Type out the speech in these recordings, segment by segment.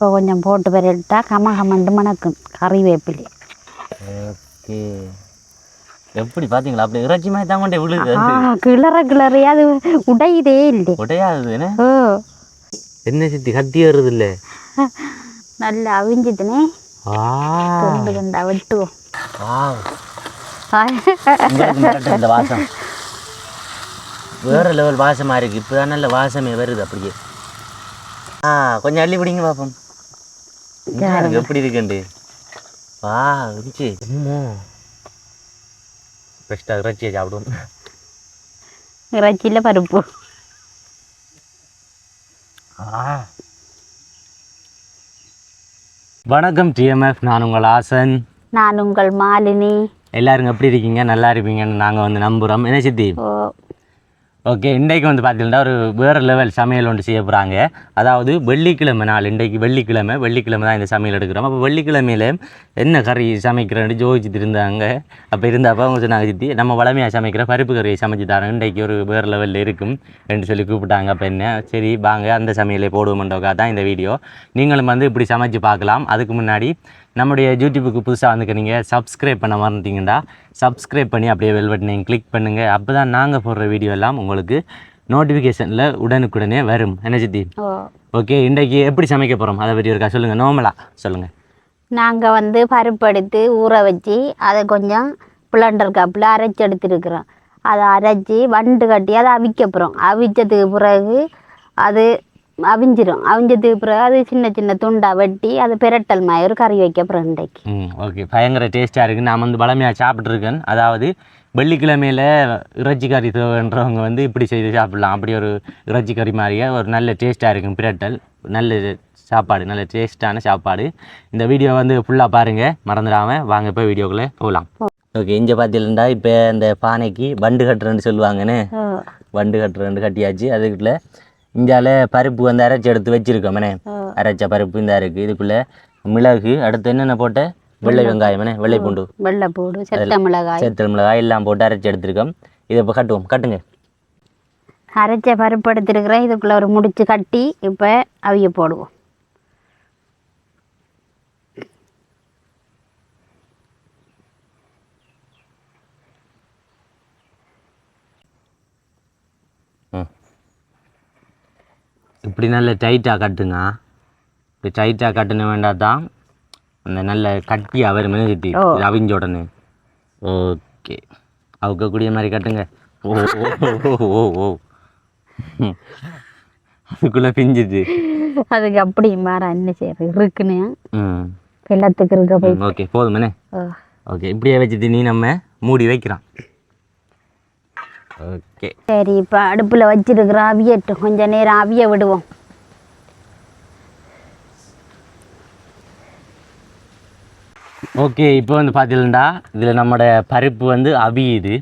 இப்போ கொஞ்சம் போட்டு பெரட்டா கம கமண்டு மணக்கும் கறி வேப்பிலி ஓகே எப்படி பார்த்தீங்களா அப்படி இறைச்சி மாதிரி தான் கொண்டே விழுது கிளற கிளறி அது உடையுதே இல்லை உடையாது என்ன சித்தி கட்டி வருது இல்லை நல்லா அவிஞ்சுதுனே துண்டு துண்டா வெட்டுவோம் இந்த வாசம் வேற லெவல் வாசமா இருக்கு இப்போதான் நல்ல வாசமே வருது அப்படியே ஆ கொஞ்சம் அள்ளி பிடிங்க பார்ப்போம் பாருங்க எப்படி இருக்குண்டு வா இருந்துச்சு அம்மோ பெஸ்ட்டாக இறைச்சியை சாப்பிடுவோம். இறைச்சியில் பருப்பு. வணக்கம் டிஎம்எஃப் நான் உங்கள் ஆசன். நான் உங்கள் மாலினி. எல்லாரும் எப்படி இருக்கீங்க? நல்லா இருப்பீங்கன்னு நாங்கள் வந்து நம்புகிறோம் என்ன சித்தி? ஓகே இன்றைக்கு வந்து பார்த்தீங்கன்னா ஒரு வேறு லெவல் சமையல் ஒன்று செய்ய போகிறாங்க அதாவது வெள்ளிக்கிழமை நாள் இன்றைக்கு வெள்ளிக்கிழமை வெள்ளிக்கிழமை தான் இந்த சமையல் எடுக்கிறோம். அப்போ வெள்ளிக்கிழமையில் என்ன கறி சமைக்கிறேன்னு ஜோதிச்சுட்டு இருந்தாங்க. அப்போ இருந்தப்போ அவங்க சொன்னாங்க சித்தி நம்ம வளமையாக சமைக்கிற பருப்பு கறியை சமைச்சு தரோம் இன்றைக்கு ஒரு வேறு லெவலில் இருக்கும் என்று சொல்லி கூப்பிட்டாங்க. அப்போ என்ன சரி வாங்க அந்த சமையலை போடுவோம்ன்றதுக்காக தான் இந்த வீடியோ நீங்களும் வந்து இப்படி சமைச்சு பார்க்கலாம். அதுக்கு முன்னாடி நம்முடைய யூடியூபுக்கு புதுசாக வந்துக்கிறீங்க நீங்கள் சப்ஸ்கிரைப் பண்ண மறந்துட்டிங்கன்னா சப்ஸ்கிரைப் பண்ணி அப்படியே வெல் பட்டனையும் கிளிக் பண்ணுங்கள் அப்போ தான் நாங்கள் போடுற வீடியோ எல்லாம் உங்களுக்கு நோட்டிஃபிகேஷனில் உடனுக்குடனே வரும். என்ன சித்தி? ஓகே இன்றைக்கு எப்படி சமைக்க போகிறோம் அதை பற்றி இருக்கா சொல்லுங்கள் நார்மலாக சொல்லுங்கள் நாங்கள் வந்து பருப்பு எடுத்து ஊற வச்சு அதை கொஞ்சம் பிளண்டர் கப்பில் அரைச்சி எடுத்துருக்குறோம். அதை அரைச்சி வண்டு கட்டி அதை அவிக்க போகிறோம் அவிச்சதுக்கு பிறகு அது அவிஞ்சிரும். அவிஞ்சதுக்கு பிறகு அது சின்ன சின்ன துண்டா வெட்டி அது பிரட்டல் மாதிரி ஒரு கறி வைக்க ம் ஓகே பயங்கர டேஸ்ட்டாக இருக்குது நான் வந்து பழமையாக சாப்பிட்ருக்கேன் அதாவது வெள்ளிக்கிழமையில் இறைச்சி கறி தேவைன்றவங்க வந்து இப்படி செய்து சாப்பிட்லாம். அப்படி ஒரு இறைச்சி கறி மாதிரியே ஒரு நல்ல டேஸ்ட்டாக இருக்கும். பிரட்டல் நல்ல சாப்பாடு நல்ல டேஸ்ட்டான சாப்பாடு. இந்த வீடியோ வந்து ஃபுல்லாக பாருங்கள் மறந்துடாமல் வாங்க இப்போ வீடியோக்குள்ளே போகலாம். ஓகே இங்கே பார்த்தீங்கன்னா இப்போ இந்த பானைக்கு வண்டு கட்டுறேன்னு சொல்லுவாங்கன்னு. வண்டு கட்டுறேன்னு கட்டியாச்சு. அதுக்குள்ள இந்தியாவில் பருப்பு வந்து அரைச்சி எடுத்து வச்சுருக்கோமேனே. ஓ அரைச்ச பருப்பு இந்த இருக்குது இதுக்குள்ளே மிளகு அடுத்து என்னென்ன போட்ட? வெள்ளை வெங்காயமேனே வெள்ளை பூண்டு வெள்ளைப்பூடு செத்த மிளகாய். சேத்தல் மிளகாய் எல்லாம் போட்டு அரைச்சி எடுத்திருக்கோம். இதை இப்போ கட்டுவோம். கட்டுங்க. அரைச்ச பருப்பு எடுத்துருக்குறேன். இதுக்குள்ளே ஒரு முடிச்சு கட்டி இப்போ அவிய போடுவோம். இப்படி நல்ல டைட்டாக கட்டுங்க. இப்படி டைட்டாக கட்டுன வேண்டாம் தான் அந்த நல்ல கட்டியாக வரும் மினசிட்டி ஓ. அவிஞ்ச உடனே. ஓகே. அவுக்கக்கூடிய மாதிரி கட்டுங்க. ஓ ஓ ஓ ஓ. அதுக்குள்ளே பிஞ்சுது. அதுக்கு அப்படி மாற என்ன செய்யறது இருக்குன்னு. ம். எல்லாத்துக்கு இருக்க போய். ஓகே போதுமேனே ஓ. ஓகே இப்படியே வச்சுட்டு நீ நம்ம மூடி வைக்கிறான். ஓகே. சரி இப்போ அடுப்பில் வச்சிருக்கிறோம் அவியட்டும் கொஞ்ச நேரம் அவிய விடுவோம். ஓகே இப்போ வந்து பார்த்தீங்கன்னா இதில் நம்மளோட பருப்பு வந்து அவியுது.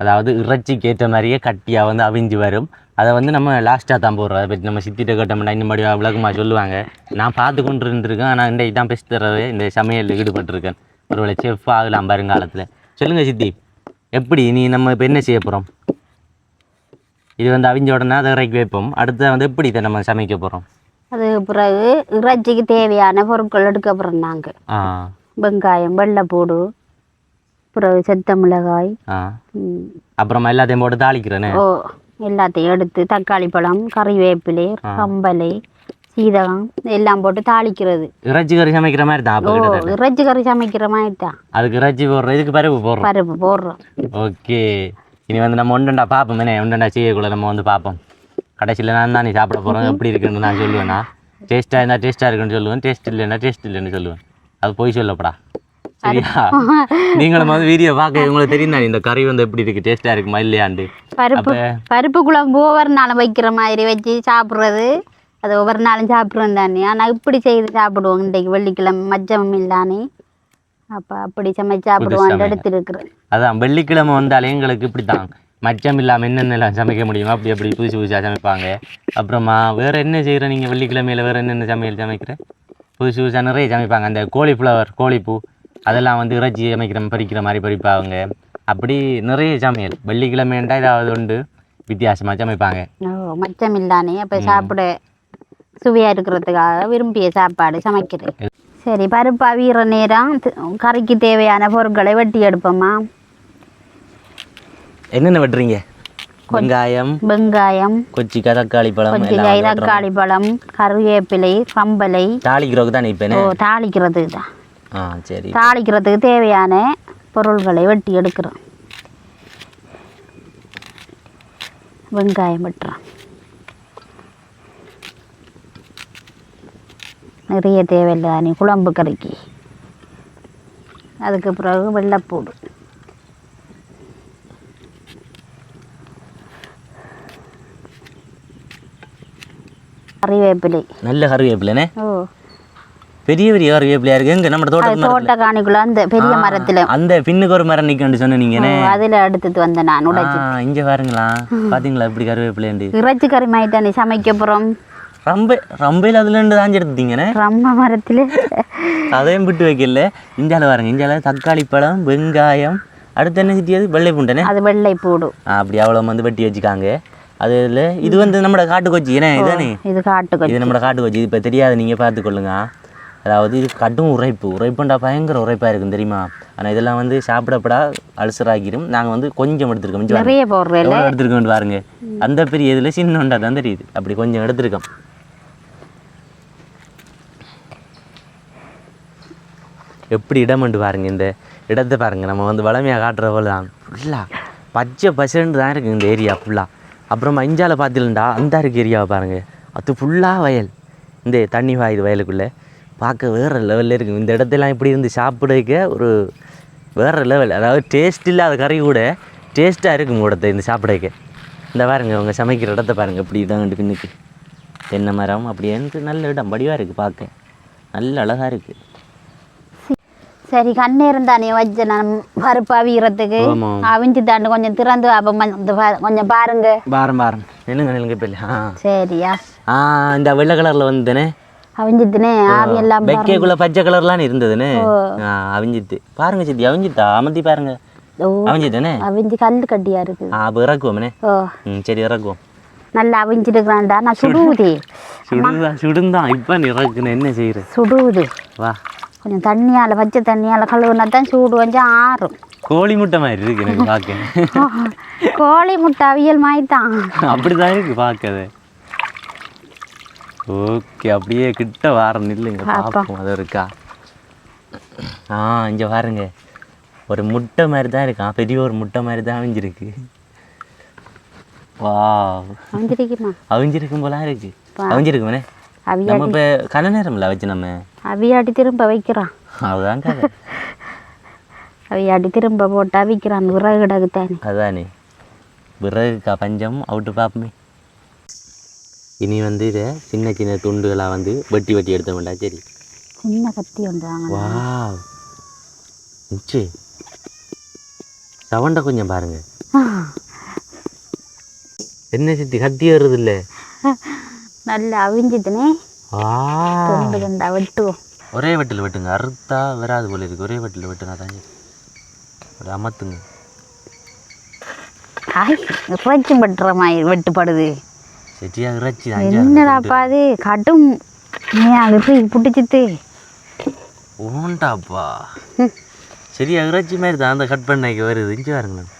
அதாவது இறைச்சிக்கு ஏற்ற மாதிரியே கட்டியாக வந்து அவிஞ்சு வரும். அதை வந்து நம்ம லாஸ்ட்டாக தான் போடுறோம். அதை பற்றி நம்ம சித்திட்ட கட்டமெண்டா இந்த மாதிரி விளக்கமாக சொல்லுவாங்க. நான் பார்த்து கொண்டு இருந்திருக்கேன் ஆனால் இன்றைக்கு தான் பெஸ்ட் தரவே இந்த சமையலில் ஈடுபட்டிருக்கேன். ஒருவேளை செஃப் ஆகலாம் வருங்காலத்தில். சொல்லுங்கள் சித்தி எப்படி? நீ நம்ம இப்போ என்ன செய்ய போகிறோம் இது வந்து அவிஞ்ச உடனே அதை இறக்கி வைப்போம். அடுத்து வந்து எப்படி இதை நம்ம சமைக்க போகிறோம் அதுக்கு பிறகு இறைச்சிக்கு தேவையான பொருட்கள் எடுக்க போகிறோம் நாங்கள் வெங்காயம் வெள்ளைப்பூடு பிறகு செத்த மிளகாய் அப்புறமா எல்லாத்தையும் போட்டு தாளிக்கிறேனே? ஓ எல்லாத்தையும் எடுத்து தக்காளி பழம் கறிவேப்பிலை கம்பலை சீரகம் எல்லாம் போட்டு தாளிக்கிறது. இறைச்சி கறி சமைக்கிற மாதிரி தான் ஓ இறைச்சி கறி சமைக்கிற மாதிரி தான். அதுக்கு இறைச்சி போடுறோம் இதுக்கு பருப்பு போடுறோம். பருப்பு போடுறோம். ஓகே. இனி வந்து நம்ம ஒன்றுண்டா பார்ப்போம் என்ன? ஒன்றுண்டா செய்யக்குள்ள நம்ம வந்து பார்ப்போம் கடைசியில் நான் தான் நீ சாப்பிட போகிறோம் எப்படி இருக்குன்னு நான் சொல்லுவேன்னா டேஸ்ட்டாக இருந்தால் டேஸ்ட்டாக இருக்குன்னு சொல்லுவேன். டேஸ்ட் இல்லைன்னா டேஸ்ட் இல்லைன்னு சொல்லுவேன். அது போய் சொல்லப்படா. சரியா? நீங்களும் வந்து வீடியோ பார்க்க உங்களுக்கு தெரியும் இந்த கறி வந்து எப்படி இருக்குது டேஸ்ட்டாக இருக்குமா இல்லையாண்டு பருப்பு பருப்பு குழம்பு ஒவ்வொரு நாளும் வைக்கிற மாதிரி வச்சு சாப்பிட்றது. அது ஒவ்வொரு நாளும் சாப்பிட்றோம் தானே. ஆனால் இப்படி செய்து சாப்பிடுவோம். இன்றைக்கு வெள்ளிக்கிழமை மச்சம் இல்லானே அப்போ அப்படி சமைச்சு சாப்பிடுவோம். எடுத்துருக்குறேன் அதான் வெள்ளிக்கிழமை வந்தாலே எங்களுக்கு இப்படி தான் மச்சம் இல்லாமல் என்னென்னலாம் சமைக்க முடியுமோ அப்படி அப்படி புதுசு புதுசாக சமைப்பாங்க. அப்புறமா வேறு என்ன செய்கிற நீங்கள் வெள்ளிக்கிழமையில் வேறு என்னென்ன சமையல் சமைக்கிற? புதுசு புதுசாக நிறைய சமைப்பாங்க. அந்த கோழிஃப்ளவர் கோழிப்பூ அதெல்லாம் வந்து இறைச்சி சமைக்கிற பறிக்கிற மாதிரி பறிப்பாங்க. அப்படி நிறைய சமையல். வெள்ளிக்கிழமைண்டா ஏதாவது உண்டு. வித்தியாசமாக சமைப்பாங்க. ஓ மச்சம் இல்லானே அப்போ சாப்பிட சுவையாக இருக்கிறதுக்காக விரும்பிய சாப்பாடு சமைக்கிறது. சரி பருப்பு அவிகிற நேரம் கறிக்கு தேவையான பொருட்களை வெட்டி எடுப்போம்மா என்னென்ன வெட்டுறீங்க வெங்காயம் வெங்காயம் கொச்சிக்காய் தக்காளி பழம் வெட்டுறோம். தக்காளி பழம் கருவேப்பிலை கம்பலை தாளிக்கிறதுக்கு தான் இப்பேனே ஓ தாளிக்கிறதுக்கு தான் ஆ சரி தாளிக்கிறதுக்கு தேவையான பொருள்களை வெட்டி எடுக்கிறோம் வெங்காயம் வெட்டுறோம் நிறைய தேவையில்லை. நீ குழம்பு கறிக்கு. அதுக்கு பிறகு வெள்ளைப்பூடு. கறிவேப்பிலை. நல்ல கருவேப்பிலைனே ஓ. பெரிய பெரிய கருவேப்பிலையா இருக்கு? எங்க நம்ம தோட்டத்து தோட்ட காணிக்குள்ள அந்த பெரிய மரத்தில். அந்த பின்னுக்கு ஒரு மரம் நிக்கண்டு சொன்ன நீங்கனே. அதில் எடுத்துட்டு வந்தேன் நான் உடைச்சி. இங்க பாருங்களா பாத்தீங்களா இப்படி கருவேப்பிலைண்டு இறைச்சி கறி மாயிட்டானே சமைக்க போகிறோம் அதுல இருந்து தாஞ்சி எடுத்துட்டீங்கண்ணே. ரொம்ப மரத்தில். அதையும் விட்டு வைக்கல. இந்தியாவில் பாருங்க இந்தியாவில் தக்காளி பழம் வெங்காயம் அடுத்து என்ன சிட்டியது? வெள்ளை பூண்டனே அது வெள்ளை பூடு அப்படி அவ்வளோ வந்து வெட்டி வச்சுக்காங்க. அதில் இது வந்து நம்மளோட காட்டு கொச்சி ஏன்னா இதுதானே இது காட்டுக்கு இது நம்மளோட காட்டு கொச்சி இது இப்போ தெரியாது நீங்கள் பார்த்துக்கொள்ளுங்க. அதாவது இது கடும் உரைப்பு உரைப்புண்டா பயங்கர உரைப்பாக இருக்கும் தெரியுமா? ஆனால் இதெல்லாம் வந்து சாப்பிடப்படா அல்சர் ஆகிரும் நாங்கள் வந்து கொஞ்சம் எடுத்துருக்கோம் நிறைய எடுத்துருக்கோம் பாருங்க. அந்த பெரிய இதில் சின்னண்டா தான் தெரியுது. அப்படி கொஞ்சம் எடுத்துருக்கோம். எப்படி இடம் பண்ணிட்டு பாருங்கள் இந்த இடத்தை பாருங்கள் நம்ம வந்து வளமையாக காட்டுற போல தான் ஃபுல்லாக பச்சை பசுன்னு தான் இருக்குது இந்த ஏரியா ஃபுல்லாக அப்புறம் இஞ்சால பார்த்துலண்டா அந்த இருக்கு ஏரியாவை பாருங்கள் அது ஃபுல்லாக வயல். இந்த தண்ணி வாயுது வயலுக்குள்ளே. பார்க்க வேறு லெவலில் இருக்குது இந்த இடத்தெல்லாம் இப்படி இருந்து சாப்பிடுக்க ஒரு வேறு லெவல் அதாவது டேஸ்ட் இல்லாத கறி கூட டேஸ்ட்டாக இருக்கும் கூடத்தை இந்த சாப்பிடக்க இந்த பாருங்க அவங்க சமைக்கிற இடத்த பாருங்க. இப்படி தான் பின்னுக்கு. தென்னை மரம் அப்படின்ட்டு நல்ல இடம். வடிவாக இருக்குது பார்க்க. நல்ல அழகாக இருக்குது சரி கண்ணேரம் தானே வச்ச நான் பருப்பு அவிகிறதுக்கு ஆமாம். அவிஞ்சு தாண்டு கொஞ்சம் திறந்து அப்போ கொஞ்சம் பாருங்க. பாரம் பாரம் என்னங்க நிலுங்க இப்போ சரியா? ஆ இந்த வெள்ளை கலரில் வந்ததுனே. அவிஞ்சிட்டுனே ஆவி எல்லாம். வெக்கைக்குள்ளே பச்சை கலர்லாம் இருந்ததுனே. ஆ அவிஞ்சித்து. பாருங்க சித்தி அவிஞ்சித்தா? அமர்த்தி பாருங்க. அவிஞ்சித்தானே? அவிஞ்சு கல் கட்டியா இருக்குது ஆ அப்போ இறக்குவோம்னே. ஓ. சரி இறக்குவோம். நல்லா அவிஞ்சிருக்கிறான்டா. நான் சுடுவுதே. சுடுதா சுடுந்தான். இப்போ இறக்குன்னு என்ன செய்கிற சுடுவுது. வா. கொஞ்சம் தண்ணியால் பச்சை தண்ணியால் கழுவுனா தான் சூடு கொஞ்சம் ஆறும். கோழி முட்டை மாதிரி இருக்கு எனக்கு பார்க்க. கோழி முட்டை அவியல் மாதிரி தான். அப்படிதான் இருக்கு பார்க்கது ஓகே அப்படியே கிட்ட வாரம் நில்லுங்க பார்ப்போம் அது இருக்கா. ஆ இங்கே பாருங்க. ஒரு முட்டை மாதிரி தான் இருக்கான் பெரிய ஒரு முட்டை மாதிரி தான் அவிஞ்சிருக்கு. வா அவிஞ்சிருக்குமா? அவிஞ்சிருக்கும் போலாம் இருக்கு. அவிஞ்சிருக்குமே நம்ம இப்போ கன நேரம்ல வச்சு நம்ம அவியாடி திரும்ப வைக்கிறான். அதுதான் கதை. அவியாடி திரும்ப போட்டு அவிக்கிறான் விறகு கிடக்கு தானே அதானே விறகுக்கா பஞ்சம் அவுட்டு பார்ப்போமே இனி வந்து இதை சின்ன சின்ன துண்டுகளாக வந்து வெட்டி வெட்டி எடுத்த வேண்டாம். சரி. சின்ன கத்தி வந்தாங்க வா நிச்சு சவண்டை கொஞ்சம் பாருங்க. என்ன சித்தி கத்தி வருது இல்லை நல்லா அவிஞ்சிட்டுனே ஆ துண்டு துண்டா வெட்டுவோம் ஒரே வெட்டில் வெட்டுங்க அறுத்தா வராது போல இருக்கு ஒரே வெட்டில் வெட்டுனா சரி. ஒரு அமத்துங்க ஆய் இறைச்சி பட்டுற மாதிரி வெட்டுப்படுது சரியா இறைச்சி என்னடாப்பா அது கடும் அது பிடிச்சிட்டு ஓண்டாப்பா சரியா இறைச்சி மாதிரி தான் அந்த கட் பண்ணைக்கு வருது இஞ்சி பாருங்களேன்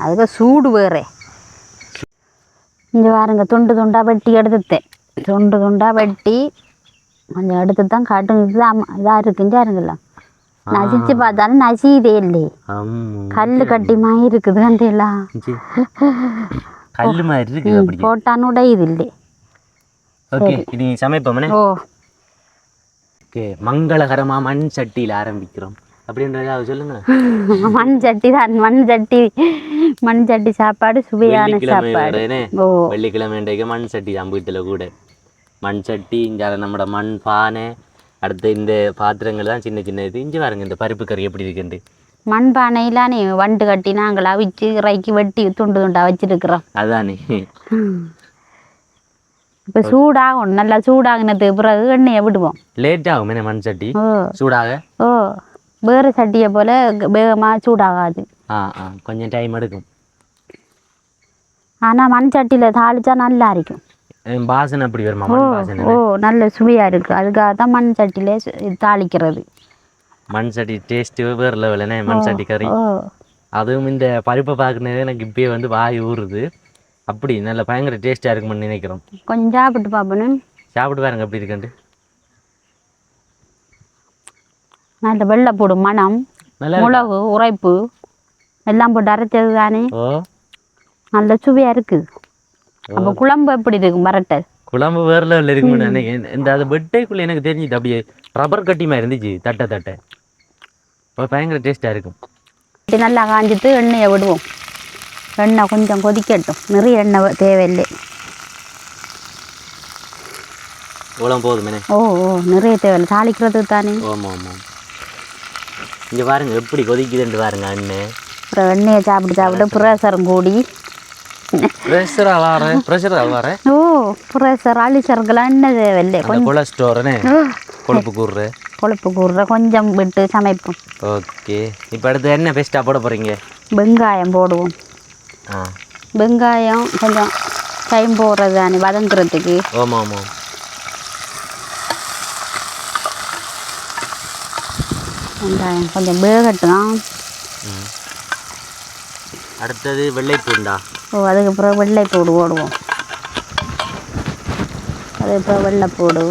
அதுக்கு சூடு வேறே இங்கே பாருங்க துண்டு துண்டா வெட்டி எடுத்துட்டேன் துண்டு துண்டா வெட்டி கொஞ்சம் எடுத்து தான் இதுதான் இதாக இருக்குன்னு பாருங்களா நசிச்சு பார்த்தாலும் நசியுதே இல்லை. அம்மு. கல் இருக்குது. கல்லு மாதிரி இருக்குது அப்படி போட்டான்னு உடையுது இல்லை. ஓகே சமைப்போம்னே ஓ. ஓகே மங்களகரமா மண் சட்டியில் ஆரம்பிக்கிறோம். அப்படின்றத சொல்லுங்க. மண் சட்டி தான் மண் சட்டி மண் சட்டி சாப்பாடு சுவையான சாப்பாடு. வெள்ளிக்கிழமை இன்றைக்கு மண் சட்டி தான் வீட்டில் கூட. மண் சட்டி இங்கே நம்மட மண் பானை அடுத்து இந்த பாத்திரங்கள் தான் சின்ன சின்ன இது. இஞ்சி பாருங்க இந்த பருப்பு கறி எப்படி இருக்குன்ட்டு. மண் பானையிலானே வண்டு கட்டி நாங்கள் அவிச்சு இறைக்கி வெட்டி துண்டு துண்டா வச்சிருக்கிறோம். அதானே. இப்போ சூடாகும் நல்லா சூடாகினதுக்கு பிறகு எண்ணெயை விடுவோம். லேட் ஆகும் மண் சட்டி சூடாக? ஓ. வேறு சட்டியை போல் வேகமாக சூடாகாது. ஆ ஆ கொஞ்சம் டைம் எடுக்கும். ஆனால் மண் சட்டியில் தாளிச்சா நல்லா இருக்கும் வாசனை அப்படி வருமா? ஓ நல்ல சுவையாக இருக்குது அதுக்காக தான் மண் சட்டியில் தாளிக்கிறது. மண் சட்டி டேஸ்ட்டு வேறு லெவலுண்ணே மண் சட்டி கறி. அதுவும் இந்த பருப்பை பார்க்குறது எனக்கு இப்பயே வந்து வாய் ஊறுது. அப்படி நல்ல பயங்கர டேஸ்ட்டாக இருக்கும்னு நினைக்கிறோம். கொஞ்சம் சாப்பிட்டு பார்ப்பணும் சாப்பிட்டு பாருங்க எப்படி இருக்குன்ட்டு. நல்ல வெள்ளைப்பூடு மணம் நல்லா மிளகு உரைப்பு எல்லாம் போட்டு அரைச்சது தானே? நல்ல சுவையாக இருக்குது அப்போ குழம்பு எப்படி இருக்கும் மரட்டை? குழம்பு வேற லெவலில் இருக்கும்னு நினைக்கிறேன். இந்த அது வெட்டைக்குள்ளே எனக்கு தெரிஞ்சுது அப்படியே ரப்பர் கட்டி மாதிரி இருந்துச்சு தட்டை தட்டை. பயங்கர டேஸ்ட்டாக இருக்கும். நல்லா காஞ்சிட்டு எண்ணெயை விடுவோம். எண்ணெய் கொஞ்சம் கொதிக்கட்டும். நிறைய எண்ணெய் தேவையில்லை. ஓ ஓ நிறைய தேவையில்லை. தாளிக்கிறதுக்கு தானே? ஆமாம் ஆமாம் இங்கே பாருங்க எப்படி கொதிக்குதுன்ட்டு பாருங்க அண்ணன் அப்புறம் எண்ணெயை சாப்பிட்டு சாப்பிட்டு ப்ரெஷரும் கூடி. ப்ரெஷர் அவார ப்ரெஷர் அவார ஓ ப்ரெஷர் அழிச்சருக்கெல்லாம் எண்ணெய் தேவையில்லை அந்த கொலஸ்ட்ரோரனே கொழுப்பு கூறுற கொழுப்பு கூடுற கொஞ்சம் விட்டு சமைப்போம். ஓகே. இப்போ அடுத்து என்ன பெஸ்ட்டாக போட போகிறீங்க வெங்காயம் போடுவோம். ஆ. வெங்காயம் கொஞ்சம் டைம் போடுறது தானே வதங்குறதுக்கு. ஆமாம் ஆமாம். வெங்காயம் கொஞ்சம் வேகட்டும். அடுத்தது வெள்ளை பூண்டா ஓ அதுக்கப்புறம் வெள்ளைப்பூடு போடுவோம். அதுக்கப்புறம் வெள்ளைப்பூடு.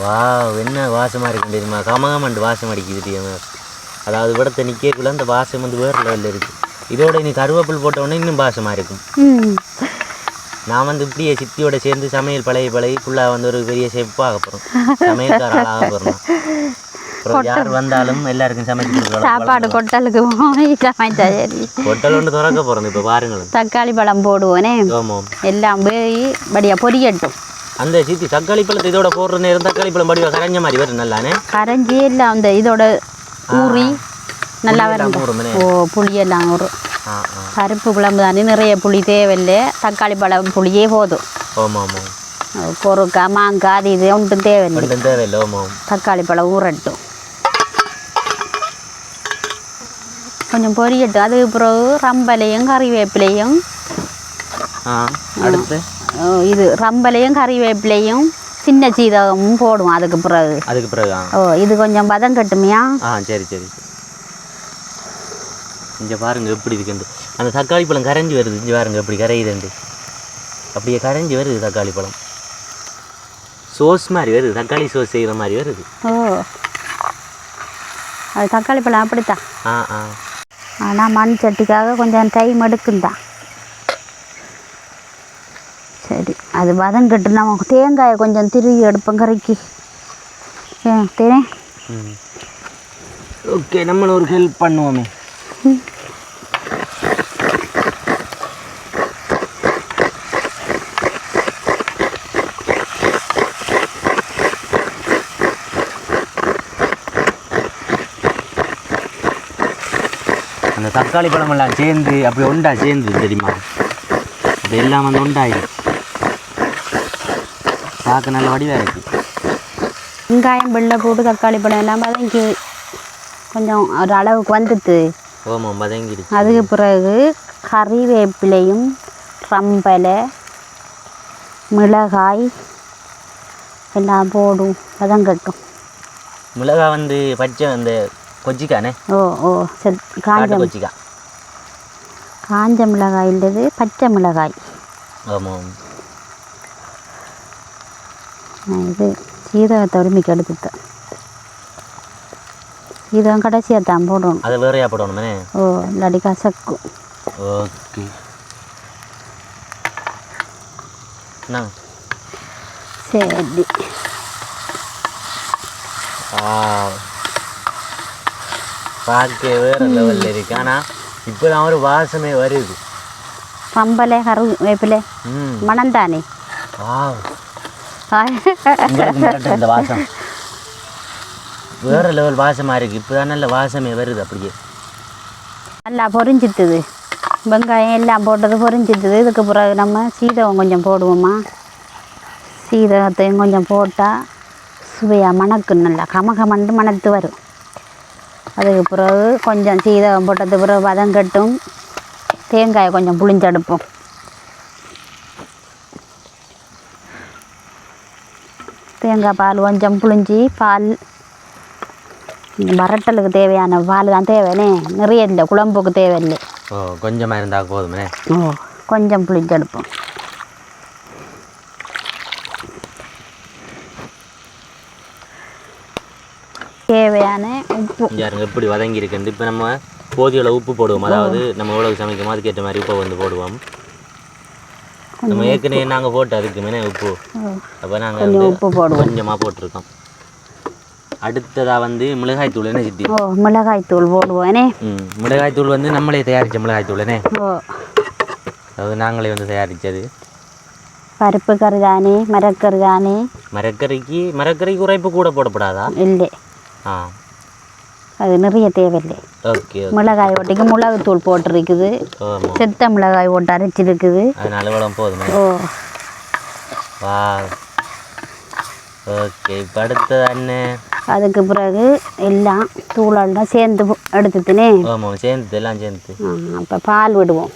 வா என்ன வாசமாக இருக்கு தெரியுமா? கமகமண்டு வாசம் அடிக்குது தெரியுமா? அதாவது விடத்தை நிற்கக்குள்ள அந்த வாசம் வந்து வேறு லெவலில் இருக்குது இதோட நீ கருவேப்பில் போட்ட உடனே இன்னும் வாசமாக இருக்கும். ம். நான் வந்து இப்படியே சித்தியோட சேர்ந்து சமையல் பழகி பழகி ஃபுல்லாக வந்து ஒரு பெரிய செஃப்பாக போகிறோம் சமையல்கார ஆளாக போகிறோம் அப்புறம் யார் வந்தாலும் எல்லாருக்கும் சமைச்சு சாப்பாடு கொட்டலுக்கு போய் சமைச்சா சரி. ஹோட்டல் ஒன்று திறக்க போகிறோம் இப்போ பாருங்களேன். தக்காளி பழம் போடுவோனே. எல்லாம் போய் படியாக பொரியட்டும். அந்த சித்தி தக்காளி பழத்தை இதோட போடுற நேரம் தக்காளி பழம் படிவா கரைஞ்ச மாதிரி வரும் நல்லானே? கரைஞ்சி எல்லாம் அந்த இதோட ஊறி நல்லா வரும். ஓ புளியெல்லாம் ஊறும். பருப்பு குழம்பு தானே. நிறைய புளி தேவையில்லை. தக்காளி பழம் புளியே போதும். பொருக்காய் மாங்காய் அது இது ஒன்றும் தேவையில்லை. தேவையில்லை தக்காளி பழம் ஊறட்டும். கொஞ்சம் பொரியட்டும். அதுக்கு பிறகு ரம்பலையும் கறிவேப்பிலையும். இது ரம்பலையும் கறிவேப்பிலையும் சின்ன சீரகமும் போடுவோம். அதுக்கு பிறகு. அதுக்கு பிறகு ஓ இது கொஞ்சம் பதம் கட்டுமையா ஆ சரி சரி. இங்கே பாருங்க எப்படி இருக்குண்டு அந்த தக்காளி பழம் கரைஞ்சி வருது இங்கே பாருங்க எப்படி கரையுதுண்டு அப்படியே கரைஞ்சி வருது தக்காளி பழம். சோஸ் மாதிரி வருது தக்காளி சோஸ் செய்கிற மாதிரி வருது. ஓ. அது தக்காளி பழம் அப்படித்தான் ஆ ஆ. ஆனால் மண் சட்டிக்காக கொஞ்சம் டைம் எடுக்குந்தான் சரி அது வதம் கட்டு நம்ம தேங்காயை கொஞ்சம் திருவி எடுப்போம் கறிக்கு. ஏ தேனே? ஓகே நம்மளும் ஒரு ஹெல்ப் பண்ணுவோமே. அந்த தக்காளி பழமெல்லாம் சேர்ந்து அப்படி ஒண்டா சேர்ந்து தெரியுமா? அது எல்லாம் வந்து ஒண்டாயிடும் பார்க்க நல்ல வடிவாக இருக்குது வெங்காயம் வெள்ளை போட்டு தக்காளி பழம் எல்லாம் பார்த்தா கொஞ்சம் ஒரு அளவுக்கு வந்துட்டு ஓமாம் வதங்கிடுச்சு. அதுக்கு பிறகு கறிவேப்பிலையும் ரம்பலை மிளகாய் எல்லாம் போடும் வதங்கட்டும். மிளகா வந்து பச்சை அந்த கொச்சிக்கானே? ஓ ஓ சரி காஞ்ச கொச்சிக்கா. காஞ்ச மிளகாய் இல்லது பச்சை மிளகாய். ஆமாம். நான் இது சீரகத்தை உரிமைக்கு எடுத்துட்டேன் சீரகம் கடைசியாக தான் போடணும். அதை வேறையா போடணுமே? ஓ இல்லாட்டி கசக்கும். ஓகே. சரி. பார்க்க வேற லெவலில் இருக்கு. ஆனால் இப்போ தான் ஒரு வாசமே வருது. ரம்பலை கருவேப்பிலை ம். மணம் தானே வா உங்களுக்கு மிரட்டு இந்த வாசம். வேற லெவல் வாசமாக இருக்குது இப்போ தான் நல்ல வாசமே வருது அப்படியே. நல்லா பொறிஞ்சிட்டுது வெங்காயம் எல்லாம் போட்டது பொறிஞ்சிட்டுது இதுக்கு பிறகு நம்ம சீதகம் கொஞ்சம் போடுவோமா சீதகத்தையும் கொஞ்சம் போட்டால் சுவையாக மணக்கும். நல்லா கமகமண்டு மணத்து வரும். அதுக்கு பிறகு கொஞ்சம் சீதகம் போட்டது பிறகு வதம் கட்டும். தேங்காயை கொஞ்சம் புளிஞ்செடுப்போம் தேங்காய் பால் கொஞ்சம் புளிஞ்சி பால் வரட்டலுக்கு தேவையான பால் தான் தேவைனே. நிறைய இல்லை குழம்புக்கு தேவையில்லை. ஓ கொஞ்சமாக இருந்தால் போதுமே. ஓ கொஞ்சம் புளிஞ்செடுப்போம். தேவையான உப்பு. யாருங்க எப்படி வதங்கி இருக்குன்னு இப்போ நம்ம போதிய அளவு உப்பு போடுவோம். அதாவது நம்ம எவ்வளவு சமைக்கும் அதுக்கேற்ற மாதிரி உப்பை வந்து போடுவோம். நம்ம ஏற்கனவே நாங்கள் போட்டு அதுக்கு மேலே உப்பு அப்போ நாங்கள் உப்பு போடுவோம். கொஞ்சமாக போட்டிருக்கோம். அடுத்ததாக வந்து மிளகாய் தூள் என்ன சித்தி? ஓ மிளகாய் தூள் போடுவோனே. ம் மிளகாய் தூள் வந்து நம்மளே தயாரித்த மிளகாய் தூள்னே ஓ. அதாவது நாங்களே வந்து தயாரித்தது பருப்பு கருதானே மரக்கருதானே மரக்கறிக்கு மரக்கறிக்கு உரைப்பு கூட போடப்படாதா? இல்லை. ஆ. அது நிறைய தேவையில்லை. ஓகே மிளகாய் ஒட்டிக்கு மிளகு தூள் போட்டிருக்குது. செத்த மிளகாய் போட்டு அரைச்சிருக்குது. அதனால இவ்வளோ போதுமே. ஓ. வா. ஓகே இப்போ அடுத்தது என்ன? அதுக்கு பிறகு எல்லாம் தூளெல்லாம் சேர்ந்து எடுத்துட்டுனே. ஆமாம் சேர்ந்து எல்லாம் சேர்ந்து. அப்போ பால் விடுவோம்.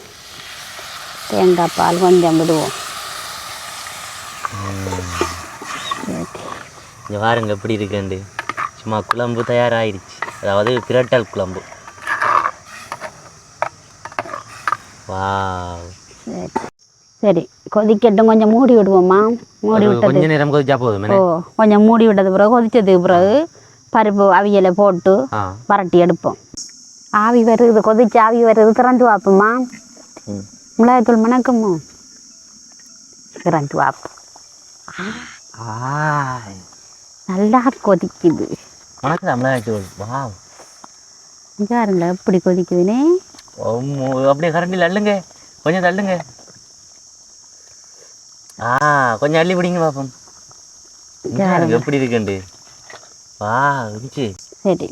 தேங்காய் பால் கொஞ்சம் விடுவோம். இங்கே பாருங்க எப்படி இருக்குண்டு சும்மா குழம்பு தயாராகிடுச்சு அதாவது பிரட்டல் குழம்பு. வா சரி கொதிக்கட்டும் கொஞ்சம் மூடி விடுவோம்மா. மூடி விட்டது. கொஞ்ச நேரம் கொதிச்சா போதுமே ஓ கொஞ்சம் மூடி விட்டது பிறகு கொதிச்சதுக்கு பிறகு பருப்பு அவியலை போட்டு வரட்டி எடுப்போம். ஆவி வருது கொதிச்சு ஆவி வருது திறந்து வாப்போம்மா ம். மிளகாய்த்தூள் மணக்குமோ? திறந்து வாப்போம் ஆய். நல்லா கொதிக்குது. பாருங்க எப்படி கொதிக்குதுனே அப்படியே கரண்டியில் அள்ளுங்க கொஞ்சம் தள்ளுங்க. ஆ கொஞ்சம் அள்ளி பிடிங்க பாருங்க எப்படி இருக்குண்டு வா இருந்துச்சு சரி.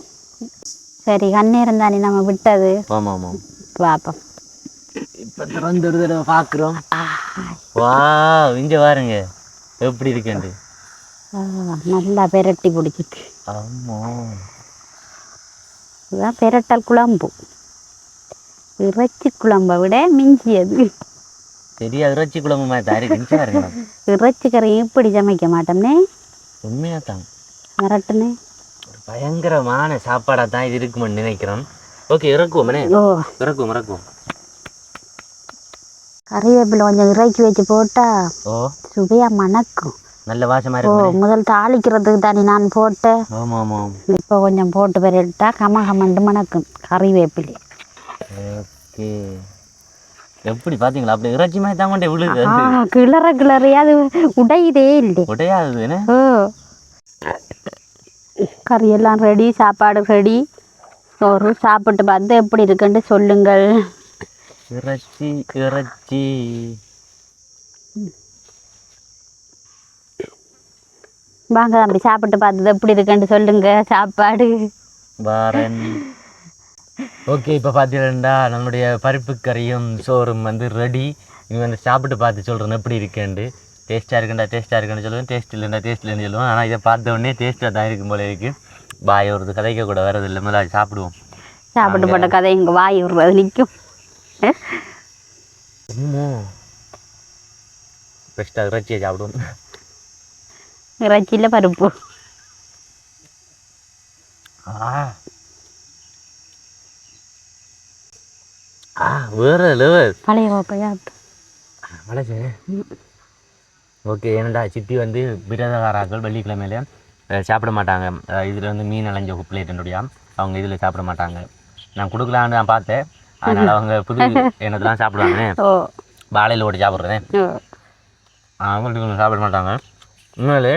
சரி கண்ணீரம் தானே நம்ம விட்டது. ஆமாம் ஆமாம் பார்ப்போம் இப்போ திறந்து ஒரு தடவை பார்க்குறோம். வா இங்க பாருங்க எப்படி இருக்குண்டு நல்லா பெரட்டி பிடிச்சிட்டு ஆமா. இதுதான் பெரட்டல் குழம்பு. இறைச்சி குழம்பை விட மிஞ்சியது. பெரிய இறைச்சி குழம்பு மாதிரி பாருங்க இறைச்சி கறி இப்படி சமைக்க மாட்டோம்னே? உண்மையாக தான் மிரட்டுனே. ஒரு பயங்கரமான சாப்பாடாக தான் இது இருக்குமென்னு நினைக்கிறோம் ஓகே இறக்குவோமே ஓ. இறக்குவோம் இறக்குவோம். கறிவேப்பிலை கொஞ்சம் இறக்கி வச்சு போட்டா ஓ. சுவையாக மணக்கும். நல்ல வாசமாக ஓ இருக்கும் முதல் தாளிக்கிறதுக்கு தானே நான் போட்டேன். ஆமாம் ஆமாம் இப்போ கொஞ்சம் போட்டு பெரட்டா கம கமண்டு மணக்கும் கறிவேப்பிலை. ஓகே. எப்படி பார்த்தீங்களா அப்படி இறைச்சி மாதிரி தான் கொண்டே விழுது. கிளற கிளறி அது உடையுதே இல்லை உடையாது என்ன? ஓ. கறி எல்லாம் ரெடி சாப்பாடு ரெடி ஒரு சாப்பிட்டு பார்த்து எப்படி இருக்குன்னு சொல்லுங்கள். இறைச்சி இறைச்சி. வாங்க தம்பி சாப்பிட்டு பார்த்தது எப்படி இருக்குன்னு சொல்லுங்க சாப்பாடு. பாரன் ஓகே இப்போ பார்த்தீங்கன்னா நம்மளுடைய பருப்பு கறியும் சோறும் வந்து ரெடி இவங்க வந்து சாப்பிட்டு பார்த்து சொல்கிறேன் எப்படி இருக்கேன்ட்டு. டேஸ்ட்டாக இருக்குண்டா டேஸ்ட்டாக இருக்குன்னு சொல்லுவேன். டேஸ்ட் இல்லைண்டா டேஸ்ட் இல்லைன்னு சொல்லுவேன். ஆனால் இதை பார்த்த உடனே டேஸ்ட்டாக தான் இருக்கும் போல இருக்கு. பாய் ஒரு கதைக்க கூட வரது இல்லை. முதல்ல சாப்பிடுவோம். சாப்பிட்டு போட்ட கதை எங்க வாய் விடுறது நிற்கும் பெஸ்ட்டாக இறைச்சியை சாப்பிடுவோம். இறைச்சியில் பருப்பு. ஆ. வேற லெவல் பழைய வளசே ஓகே ஏனண்டா சித்தி வந்து விரதகாராக்கள் வெள்ளிக்கிழமையில சாப்பிட மாட்டாங்க. இதில் வந்து மீன் அலைஞ்ச பிளேட்டுடைய அவங்க இதில் சாப்பிட மாட்டாங்க. நான் கொடுக்கலான்னு நான் பார்த்தேன். அதனால் அவங்க புது எண்ணத்தெல்லாம் சாப்பிடுவாங்க. வாழையில் ஓட்டி சாப்பிட்றேன் அவங்களுக்கு சாப்பிட மாட்டாங்க. உண்மையிலே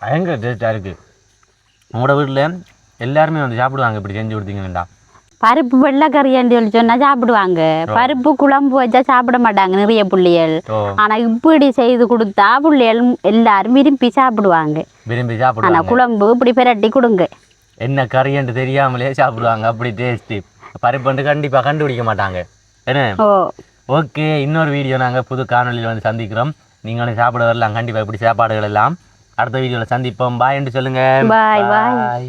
பயங்கர டேஸ்ட்டாக இருக்குது உங்களோட வீட்டில் எல்லாருமே வந்து சாப்பிடுவாங்க இப்படி செஞ்சு கொடுத்தீங்கன்னா பருப்பு வெள்ளைக்கறியான்னு சொல்லி சொன்னால் சாப்பிடுவாங்க. பருப்பு குழம்பு வச்சா சாப்பிட மாட்டாங்க நிறைய புள்ளிகள். ஓ ஆனால் இப்படி செய்து கொடுத்தா புள்ளிகள் எல்லாரும் விரும்பி சாப்பிடுவாங்க. விரும்பி சாப்பிடுவாங்க. குழம்பு இப்படி பிரட்டி கொடுங்க. என்ன கறின்னு தெரியாமலே சாப்பிடுவாங்க. அப்படி டேஸ்ட்டு பருப்புண்டு கண்டிப்பாக கண்டுபிடிக்க மாட்டாங்க. என்ன? ஓகே இன்னொரு வீடியோ நாங்கள் புது காணொலியில் வந்து சந்திக்கிறோம். நீங்களும் சாப்பிட வரலாம். கண்டிப்பாக இப்படி சாப்பாடுகள் எல்லாம். அடுத்த வீடியோவில் சந்திப்போம். பாய் என்று சொல்லுங்கள் Bye, bye.